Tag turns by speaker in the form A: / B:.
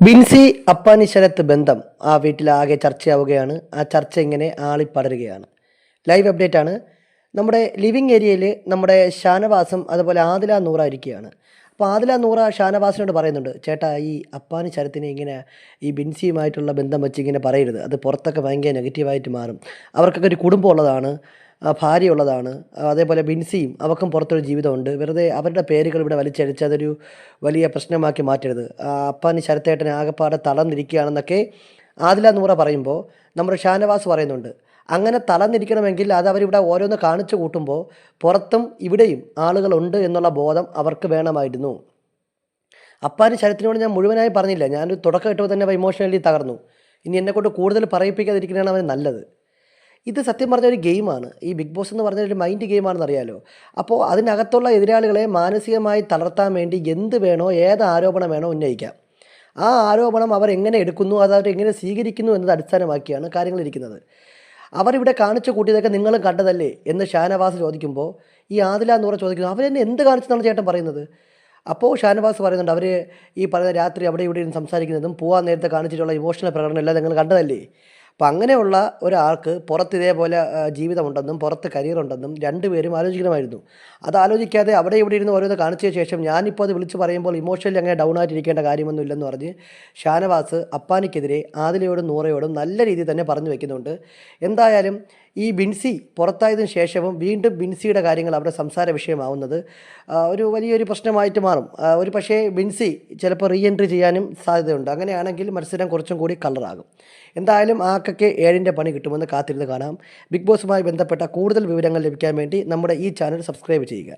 A: ബിൻസി അപ്പാനിശ്വരത്ത് ബന്ധം ആ വീട്ടിൽ ആകെ ചർച്ചയാവുകയാണ്. ആ ചർച്ച ഇങ്ങനെ ആളിപ്പടരുകയാണ്. ലൈവ് അപ്ഡേറ്റ് ആണ്. നമ്മുടെ ലിവിങ് ഏരിയയിൽ നമ്മുടെ ഷാനവാസും അതുപോലെ ആദില നൂറ ഇരിക്കുകയാണ്. അപ്പോൾ ആദില നൂറ ഷാനവാസിനോട് പറയുന്നുണ്ട് ചേട്ടാ ഈ അപ്പാനി ശരത്തിനെ ഇങ്ങനെ ഈ ബിൻസിയുമായിട്ടുള്ള ബന്ധം വെച്ച് ഇങ്ങനെ പറയരുത്. അത് പുറത്തൊക്കെ ഭയങ്കര നെഗറ്റീവായിട്ട് മാറും. അവർക്കൊക്കെ ഒരു കുടുംബം ഉള്ളതാണ്. ഭാര്യയുള്ളതാണ്. അതേപോലെ ബിൻസിയും അവർക്കും പുറത്തൊരു ജീവിതമുണ്ട്. വെറുതെ അവരുടെ പേരുകൾ ഇവിടെ വലിച്ചടിച്ച് അതൊരു വലിയ പ്രശ്നമാക്കി മാറ്റരുത്. അപ്പാനി ശരത്തേട്ടൻ ആകെപ്പാടെ തളർന്നിരിക്കുകയാണെന്നൊക്കെ ആദില നൂറ പറയുമ്പോൾ നമ്മുടെ ഷാനവാസ് പറയുന്നുണ്ട്. അങ്ങനെ തളർന്നിരിക്കണമെങ്കിൽ അത് അവരിവിടെ ഓരോന്ന് കാണിച്ചു കൂട്ടുമ്പോൾ പുറത്തും ഇവിടെയും ആളുകളുണ്ട് എന്നുള്ള ബോധം അവർക്ക് വേണമായിരുന്നു. അപ്പാനി ശരത്തിനോട് ഞാൻ മുഴുവനായി പറഞ്ഞില്ല. ഞാനൊരു തുടക്കം ഇട്ടപ്പോൾ തന്നെ ഇമോഷണലി തകർന്നു. ഇനി എന്നെക്കൊണ്ട് കൂടുതൽ പറയിപ്പിക്കാതിരിക്കുന്നതാണ് അവന് നല്ലത്. ഇത് സത്യം പറഞ്ഞ ഒരു ഗെയിമാണ്. ഈ ബിഗ് ബോസ് എന്ന് പറഞ്ഞ ഒരു മൈൻഡ് ഗെയിമാണെന്ന് അറിയാലോ. അപ്പോൾ അതിനകത്തുള്ള എതിരാളികളെ മാനസികമായി തളർത്താൻ വേണ്ടി എന്ത് വേണോ ഏത് ആരോപണം വേണോ ഉന്നയിക്കാം. ആ ആരോപണം അവർ എങ്ങനെ എടുക്കുന്നു അത് അവർ എങ്ങനെ സ്വീകരിക്കുന്നു എന്നത് അടിസ്ഥാനമാക്കിയാണ് കാര്യങ്ങൾ ഇരിക്കുന്നത്. അവരിവിടെ കാണിച്ചു കൂട്ടിയതൊക്കെ നിങ്ങൾ കണ്ടതല്ലേ എന്ന് ഷാനവാസ് ചോദിക്കുമ്പോൾ ഈ ആദില എന്ന് പറഞ്ഞാൽ ചോദിക്കുന്നു അവരെന്നെ എന്ത് കാണിച്ചെന്നാണ് ചേട്ടൻ പറയുന്നത്? അപ്പോൾ ഷാനവാസ് പറയുന്നുണ്ട് അവർ ഈ പറയുന്ന രാത്രി അവിടെ ഇവിടെ ഇരുന്ന് സംസാരിക്കുന്നതും പോകാൻ നേരത്തെ കാണിച്ചിട്ടുള്ള ഇമോഷണൽ പ്രകടനം എല്ലാം നിങ്ങൾ കണ്ടതല്ലേ? അപ്പം അങ്ങനെയുള്ള ഒരാൾക്ക് പുറത്ത് ഇതേപോലെ ജീവിതമുണ്ടെന്നും പുറത്ത് കരിയർ ഉണ്ടെന്നും രണ്ടുപേരും ആലോചിക്കണമായിരുന്നു. അത് ആലോചിക്കാതെ അവിടെ ഇവിടെ ഇരുന്ന് ഓരോന്ന് കാണിച്ച ശേഷം ഞാനിപ്പോൾ അത് വിളിച്ച് പറയുമ്പോൾ ഇമോഷണലി അങ്ങനെ ഡൗൺ ആയിട്ടിരിക്കേണ്ട കാര്യമൊന്നും ഇല്ലെന്ന് പറഞ്ഞ് ഷാനവാസ് അപ്പാനിക്കെതിരെ ആദിലയോടും നൂറയോടും നല്ല രീതിയിൽ തന്നെ പറഞ്ഞു വെക്കുന്നുണ്ട്. എന്തായാലും ഈ ബിൻസി പുറത്തായതിനു ശേഷവും വീണ്ടും ബിൻസിയുടെ കാര്യങ്ങൾ അവിടെ സംസാര വിഷയമാവുന്നത് ഒരു വലിയൊരു പ്രശ്നമായിട്ട് മാറും. ആ, ഒരു പക്ഷേ ബിൻസി ചിലപ്പോൾ റീ എൻട്രി ചെയ്യാനും സാധ്യതയുണ്ട്. അങ്ങനെയാണെങ്കിൽ മത്സരം കുറച്ചും കൂടി കളറാകും എന്തായാലും ആക്കൊക്കെ ഏഴിന്റെ പണി കിട്ടുമെന്ന് കാത്തിരുന്ന് കാണാം. ബിഗ് ബോസുമായി ബന്ധപ്പെട്ട കൂടുതൽ വിവരങ്ങൾ ലഭിക്കാൻ വേണ്ടി നമ്മുടെ ഈ ചാനൽ സബ്സ്ക്രൈബ് ചെയ്യുക.